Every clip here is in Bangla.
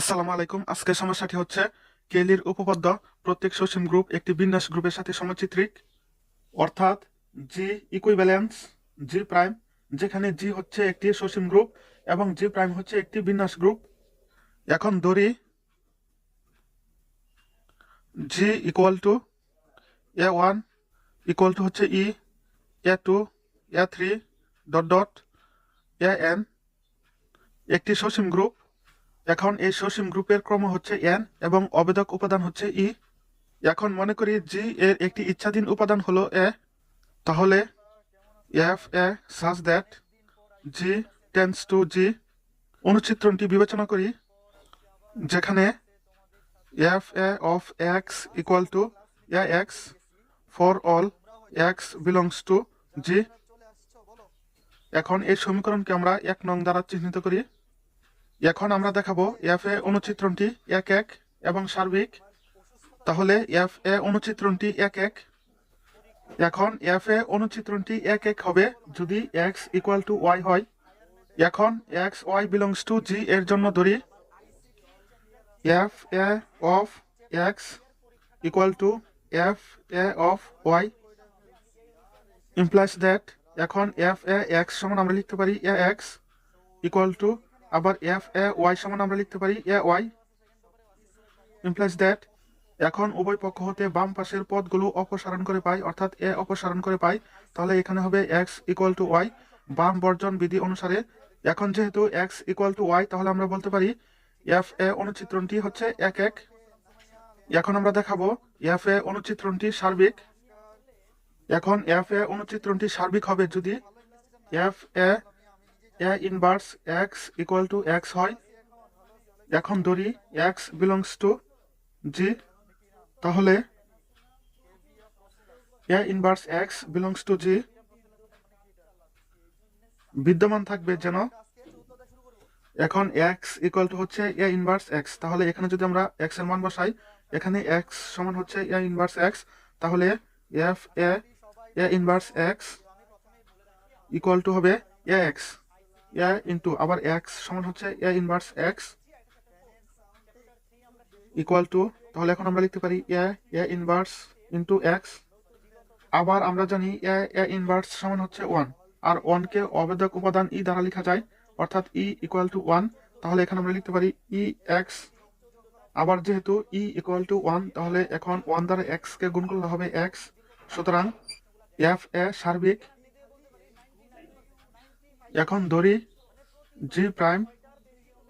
আসসালামু আলাইকুম। আজকের সমস্যাটি হচ্ছে কেলির উপপাদ্য, প্রত্যেক সসীম গ্রুপ একটি বিন্যাস গ্রুপের সাথে সমচিত্রিক, অর্থাৎ জি ইকুইভ্যালেন্স জি প্রাইম যেখানে জি হচ্ছে একটি সসীম গ্রুপ এবং জি প্রাইম হচ্ছে একটি বিন্যাস গ্রুপ এখন ধরি G equal to a one equal to হচ্ছে e a two a three dot dot a n একটি সসীম গ্রুপ এখন এই সসীম গ্রুপের ক্রম হচ্ছে এন এবং অবেদক উপাদান হচ্ছে ই। এখন মনে করি জি এর একটি ইচ্ছাধীন উপাদান হলো এ। তাহলে f a such that G tends to G. অনুচিত্রণটি বিবেচনা করি, যেখানে f a of x equal to a x for all x belongs to G. এখন এই সমীকরণকে আমরা এক নং দ্বারা চিহ্নিত করি। এখন আমরা দেখাবো এফ এ অনুচিত্রণটি এক এক এবং সার্বিক। তাহলে এফ এ অনুচিত্রণটি এক এক। এখন এফ এ অনুচিত্রণটি এক এক হবে যদি এক্স ইকুয়াল টু ওয়াই হয়। এখন x y belongs to G এর জন্য ধরি। F a of x equal to f a of y implies that এখন এফ এ এক্স সমান আমরা লিখতে পারি এ এক্স ইকুয়াল টু আবার এফ, এ, ওয়াই সমান আমরা লিখতে পারি, এ, ওয়াই। ইমপ্লাইজ দ্যাট এখন উভয় পক্ষ হতে বাম পাশের পদগুলো অপসারণ করে পাই, অর্থাৎ এ অপসারণ করে পাই, তাহলে এখানে হবে এক্স ইকুয়াল টু ওয়াই বাম বর্জন বিধি অনুসারে। এখন যেহেতু এক্স ইকুয়াল টু ওয়াই তাহলে আমরা বলতে পারি এফ, এ অনুচিত্রণটি হচ্ছে এক এক। এখন আমরা দেখাবো এফ, এ অনুচিত্রণটি সার্বিক। এখন এফ, এ অনুচিত্রণটি সার্বিক হবে যদি f, a a inverse x equal to x হয়। এখন ধরি এক্স বিলংস টু জি তাহলে a inverse x belongs to G বিদ্যমান থাকবে যেন এখন এক্স ইকুয়াল টু হচ্ছে এ ইনভার্স এক্স তাহলে এখানে যদি আমরা এক্সের মান বসাই, এখানে এক্স সমান হচ্ছে এ ইনভার্স এক্স তাহলে f a a inverse x equal to হবে এ এক্স এ ইন্টু আবার এক্স সমান হচ্ছে a inverse x equal to তাহলে এখন আমরা লিখতে পারি a a inverse into x আবার আমরা জানি এ এ ইনভার্স সমান হচ্ছে ওয়ান আর ওয়ানকে অবেদক উপাদান ই দ্বারা লেখা যায়, অর্থাৎ ই ইকুয়াল টু ওয়ান তাহলে এখানে আমরা লিখতে পারি ই এক্স আবার যেহেতু ই ইকুয়াল টু ওয়ান তাহলে এখন ওয়ান দ্বারা এক্স কে গুণ করলে হবে এক্স সুতরাং এফ এ সার্বিক এখন ধরি G prime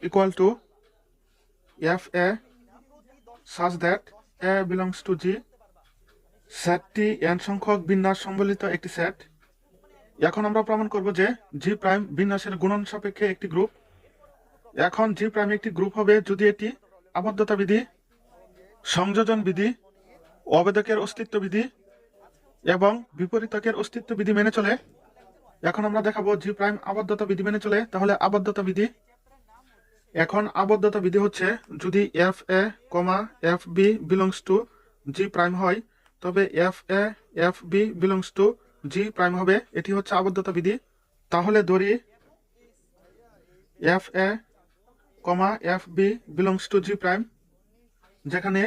equal to f a such that a belongs to G সেটটি এন সংখ্যক বিন্যাস সম্বলিত একটি সেট এখন আমরা প্রমাণ করব যে জি প্রাইম বিন্যাসের গুণন সাপেক্ষে একটি গ্রুপ এখন জি প্রাইম একটি গ্রুপ হবে যদি এটি আবদ্ধতা বিধি, সংযোজন বিধি, অবেদকের অস্তিত্ব বিধি এবং বিপরীতকের অস্তিত্ব বিধি মেনে চলে। এখন আমরা দেখাবো জি প্রাইম আবদ্ধতা বিধি মেনে চলে, তাহলে আবদ্ধতা বিধি এখন আবদ্ধতা বিধি হচ্ছে যদি f a comma f b belongs to G prime হয়, তবে f a f b belongs to G prime হবে, এটি হচ্ছে আবদ্ধতা বিধি। তাহলে ধরি f a comma f b belongs to G prime যেখানে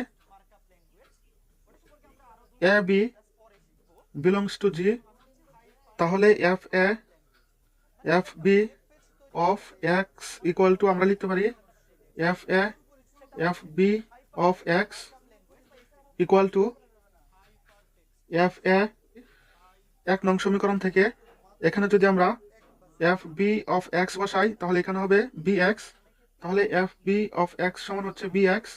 a b belongs to G তাহলে f a f b of x equal to আমরা লিখতে পারি f a f b of x equal to f a এক নং সমীকরণ থেকে এখানে যদি আমরা এফ বি অফ এক্স বসাই, তাহলে এখানে হবে বি এক্স তাহলে এফ বি অফ এক্স সমান হচ্ছে বি এক্স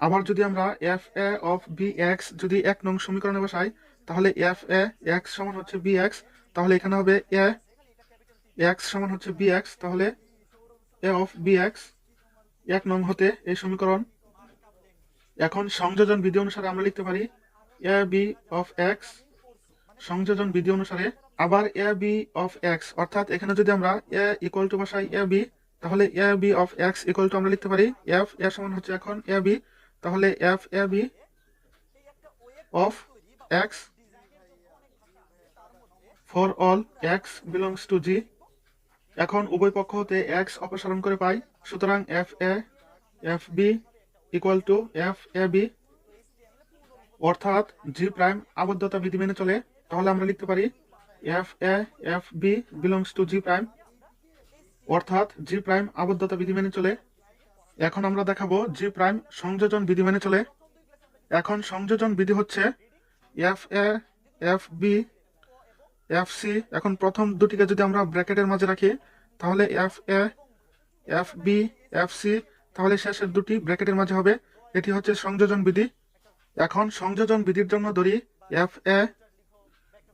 আবার যদি আমরা f a of b x যদি এক নং সমীকরণে বসাই তাহলে এফ এ এক্স সমান হচ্ছে বি এক্স তাহলে এখানে হবে এ এক্স সমান হচ্ছে বি এক্স তাহলে এ অফ বি এক্স এক নং হতে এই সমীকরণ। এখন সংযোজন বিধি অনুসারে আমরা লিখতে পারি এ বি অফ এক্স সংযোজন বিধি অনুসারে আবার এ বি অফ এক্স অর্থাৎ এখানে যদি আমরা এ ইকুয়াল টু বসাই এ বি তাহলে a b of x equal to আমরা লিখতে পারি এফ এ সমান হচ্ছে এখন এ বি তাহলে f a b of x for all x belongs to G এখন উভয় পক্ষ হতে এক্স অপসারণ করে পাই। সুতরাং f a f b equal to f a b অর্থাৎ জি প্রাইম আবদ্ধতা বিধি মেনে চলে। তাহলে আমরা লিখতে পারি f a f b belongs to G prime অর্থাৎ জি প্রাইম আবদ্ধতা বিধি মেনে চলে। এখন আমরা দেখাবো জি প্রাইম সংযোজন বিধি মেনে চলে। এখন সংযোজন বিধি হচ্ছে f a f b f c এখন প্রথম দুটিকে যদি আমরা ব্র্যাকেটের মাঝে রাখি, তাহলে f a f b f c তাহলে শেষের দুটি ব্র্যাকেটের মাঝে হবে। এটি হচ্ছে সংযোজন বিধি। এখন সংযোজন বিধির জন্য ধরি f a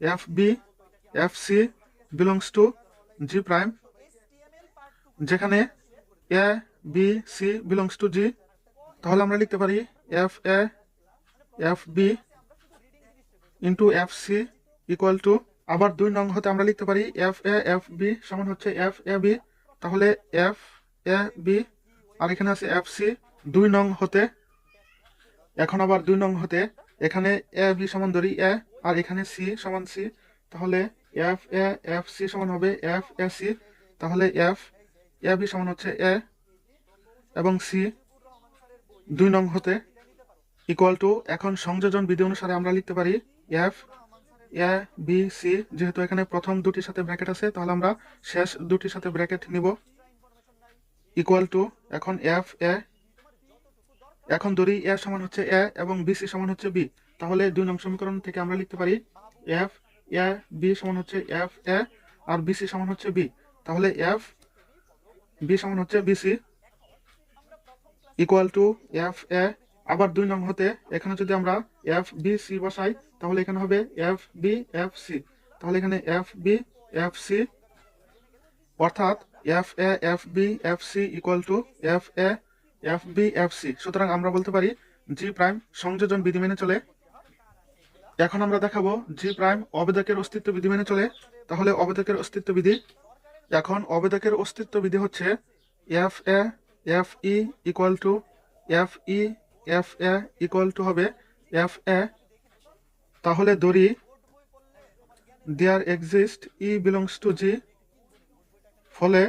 f b f c belongs to G prime যেখানে a b c belongs to G তাহলে আমরা লিখতে পারি f a f b into f c equal to আবার দুই নং হতে আমরা লিখতে পারি এফ এ এফ বি সমান হচ্ছে এফ এ বি তাহলে এফ এ বি আর এখানে আছে এফ সি দুই নং হতে, এখন আবার দুই নং হতে, এখানে এ বি সমান ধরি এ আর এখানে সি সমান সি তাহলে এফ এ এফ সি সমান হবে এফ এ সি তাহলে এফ এ বি সমান হচ্ছে এ এবং সি দুই নং হতে ইকুয়াল টু এখন সংযোজন বিধি অনুসারে আমরা লিখতে পারি এফ এ বি সি যেহেতু এখানে প্রথম দুটির সাথে ব্র্যাকেট আছে, তাহলে আমরা শেষ দুটির সাথে ব্র্যাকেট নিব। ইকুয়াল টু এখন এফ এ এখন ধরি এ সমান হচ্ছে এ এবং বি সি সমান হচ্ছে বি তাহলে দুই নং সমীকরণ থেকে আমরা লিখতে পারি এফ এ বি সমান হচ্ছে এফ এ আর বি সি সমান হচ্ছে বি তাহলে এফ বি সমান হচ্ছে b c equal to f a আবার দুই নং হতে এখানে যদি আমরা এফ বি সি বসাই, তাহলে এখানে হবে এফ বি এফ সি তাহলে এখানে এফ বি এফ সি অর্থাৎ f a f b f c equal to f a f b f c সুতরাং আমরা বলতে পারি জি প্রাইম সংযোজন বিধি মেনে চলে। এখন আমরা দেখাবো জি প্রাইম অবেদকের অস্তিত্ব বিধি মেনে চলে। তাহলে অবেদকের অস্তিত্ব বিধি। এখন অবেদকের অস্তিত্ব বিধি হচ্ছে f a f e equal to f e f a equal to হবে এফ এ, তাহলে ধরি there exist e belongs to G ফলে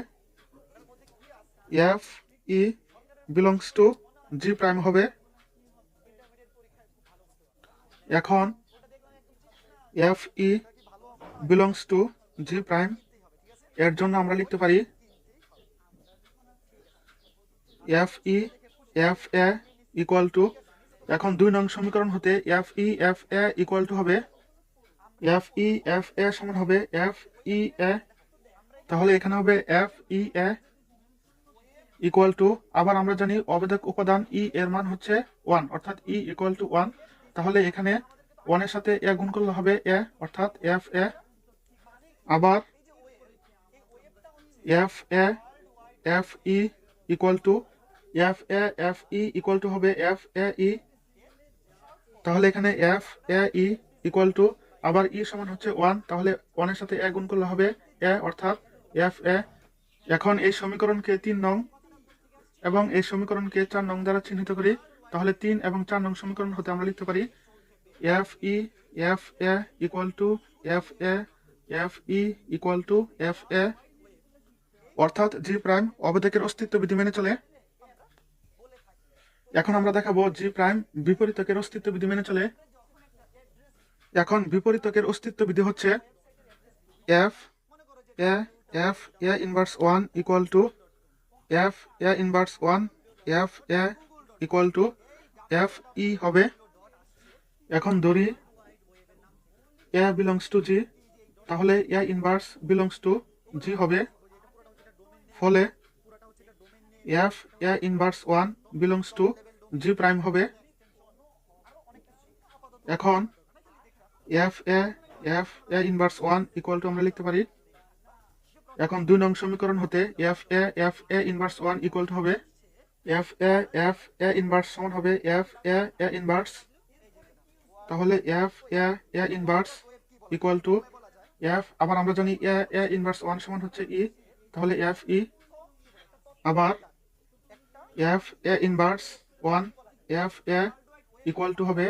f e belongs to G prime হবে। এখন f e belongs to G prime এর জন্য আমরা লিখতে পারি f e, f a equal to এখন দুই নং সমীকরণ হতে f e f a equal to হবে এফ ই এফ এ সমান হবে এফ ই এ তাহলে এখানে হবে f e a equal to আবার আমরা জানি অবেদক উপাদান ই এর মান হচ্ছে ওয়ান অর্থাৎ ই ইকুয়াল টু ওয়ান তাহলে এখানে ওয়ানের সাথে এ গুণ করলে হবে এ অর্থাৎ এফ এ আবার f a f e equal to f a f e equal to হবে এফ এ ই তাহলে এখানে f a e equal to আবার ই সমান হচ্ছে ওয়ান তাহলে ওয়ানের সাথে এ গুণ করলে হবে এ অর্থাৎ এফ এ এখন এই সমীকরণকে তিন নং এবং এই সমীকরণকে চার নং দ্বারা চিহ্নিত করি, তাহলে তিন এবং চার নং সমীকরণ হতে আমরা লিখতে পারি f e f a equal to f a f e equal to f a অর্থাৎ জি প্রাইম অবেদকের অস্তিত্ব বিধি মেনে চলে। এখন আমরা দেখাবো জি প্রাইম বিপরীতকের অস্তিত্ব বিধি মেনে চলে। এখন বিপরীতকের অস্তিত্ব বিধি হচ্ছে f a f a inverse one equal to f a inverse one f a equal to f e হবে। এখন ধরি এ বিলংস টু জি তাহলে a inverse belongs to G হবে। ফলে f a inverse one belongs to G prime হবে। এখন f a f a inverse one equal to আমরা লিখতে পারি। এখন দুই নং সমীকরণ হতে f a f a inverse one equal to হবে। F a f a inverse সমান হবে এফ এ এ ইনভার্স তাহলে f a a inverse equal to f আবার আমরা জানি এ এ ইনভার্স ওয়ান সমান হচ্ছে ই তাহলে এফ ই আবার f a inverse one f a equal to হবে।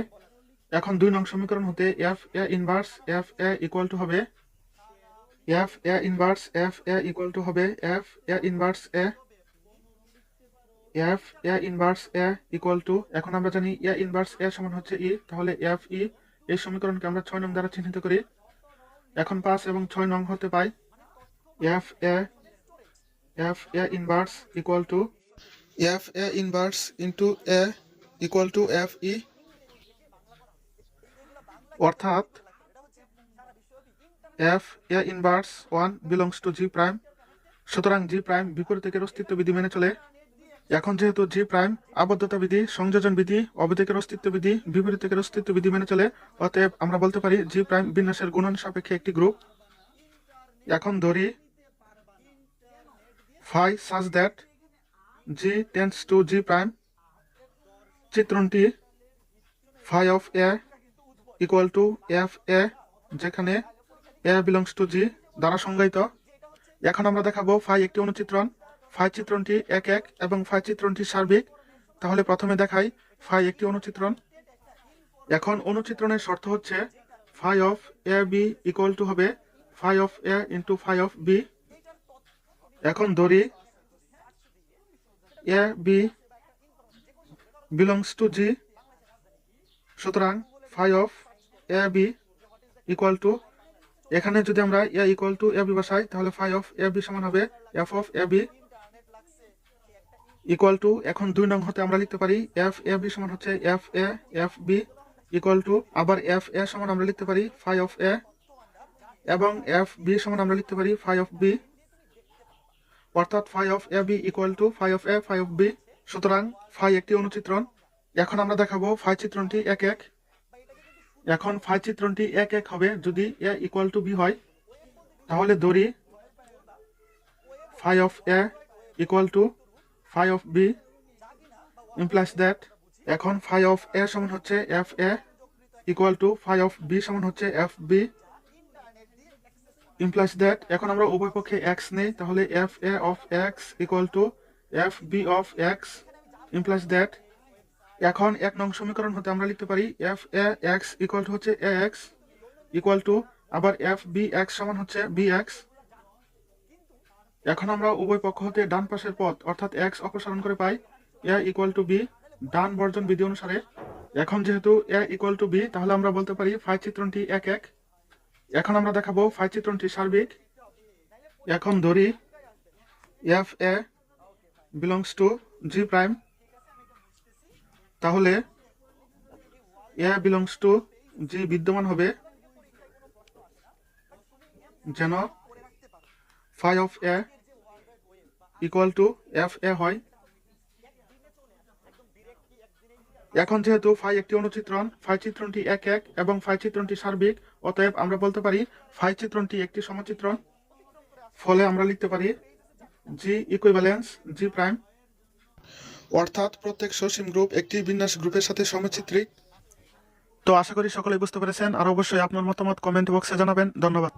এখন দুই নং সমীকরণ হতে f a inverse f a equal to হবে। F a inverse f a equal to হবে। F a inverse a f a inverse a equal to এখন আমরা জানি এ ইনভার্স এ সমান হচ্ছে ই তাহলে এফ ই এই সমীকরণকে আমরা ছয় নং দ্বারা চিহ্নিত করি। এখন পাঁচ এবং ছয় নং হতে পাই। F a f a inverse equal to f a inverse into a equal to f e অর্থাৎ f a inverse one belongs to G prime সুতরাং জি প্রাইম বিপরীতের অস্তিত্ব বিধি মেনে চলে। এখন যেহেতু জি প্রাইম আবদ্ধতা বিধি, সংযোজন বিধি, অবধিকের অস্তিত্ব বিধি বিপরীতের অস্তিত্ব বিধি মেনে চলে, অতএব আমরা বলতে পারি জি প্রাইম বিন্যাসের গুণন সাপেক্ষে একটি গ্রুপ এখন ধরি phi such that G tends to G prime চিত্রণটি phi of a equal to f a যেখানে এ বিলংস টু জি দ্বারা সংজ্ঞায়িত। এখন আমরা দেখাবো ফাই একটি অনুচিত্রণ ফাই চিত্রণটি এক এক এবং ফাই চিত্রণটি সার্বিক। তাহলে প্রথমে দেখাই ফাই একটি অনুচিত্রণ। এখন অনুচিত্রণের শর্ত হচ্ছে phi of a b equal to হবে phi of a into phi of b এখন ধরি a b belongs to G সুতরাং phi of a b equal to এখানে যদি আমরা a equal to a b বসাই, তাহলে ফাই অফ এ বি সমান হবে f of a b equal to এখন দুই নং হতে আমরা লিখতে পারি এফ এ বি সমান হচ্ছে f a f b equal to আবার এফ এ সমান আমরা লিখতে পারি ফাই অফ এ এবং এফ বি সমান আমরা লিখতে পারি ফাই অফ বি অর্থাৎ phi of a b equal to phi of a phi of b সুতরাং ফাই একটি অনুচিত্রণ। এখন আমরা দেখাবো ফাই চিত্রণটি এক এক। এখন ফাই চিত্রণটি এক এক হবে যদি এ ইকুয়াল টু বি হয়। তাহলে ধরি phi of a equal to phi of b implies that এখন ফাই অফ এ সমান হচ্ছে f a equal to phi of b সমান হচ্ছে এফ বি ইমপ্লাইস দ্যাট এখন আমরা উভয় পক্ষে এক্স নেই, তাহলে f a of x equal to f b of x implies that এখন এক নং সমীকরণ হতে আমরা লিখতে পারি f a x equal to হচ্ছে এ এক্স ইকুয়াল টু আবার এফ বি এক্স সমান হচ্ছে বি এক্স এখন আমরা উভয় পক্ষ হতে ডান পাশের পথ অর্থাৎ এক্স অপসারণ করে পাই এ ইকুয়াল টু বি ডান বর্জন বিধি অনুসারে। এখন যেহেতু এ ইকুয়াল টু বি তাহলে আমরা বলতে পারি ফাই চিত্রণটি এক এক। এখন আমরা দেখাবো ফাই চিত্রণটি সার্বিক। এখন ধরি f a belongs to g prime তাহলে এ বিলংস টু জি বিদ্যমান হবে যেন phi of a equal to f a হয়। এখন যেহেতু ফাই একটি অনুচিত্রণ, ফাই চিত্রণটি এক এক এবং ফাই চিত্রণটি সার্বিক, অতএব আমরা বলতে পারি ফাই চিত্রণটি একটি সমচিত্রণ। ফলে আমরা লিখতে পারি জি ইকুইভ্যালেন্স জি প্রাইম অর্থাৎ প্রত্যেক সসীম গ্রুপ একটি বিন্যাস গ্রুপের সাথে সমচিত্রিক। তো আশা করি সকলেই বুঝতে পেরেছেন, আর অবশ্যই আপনার মতামত কমেন্ট বক্সে জানাবেন। ধন্যবাদ।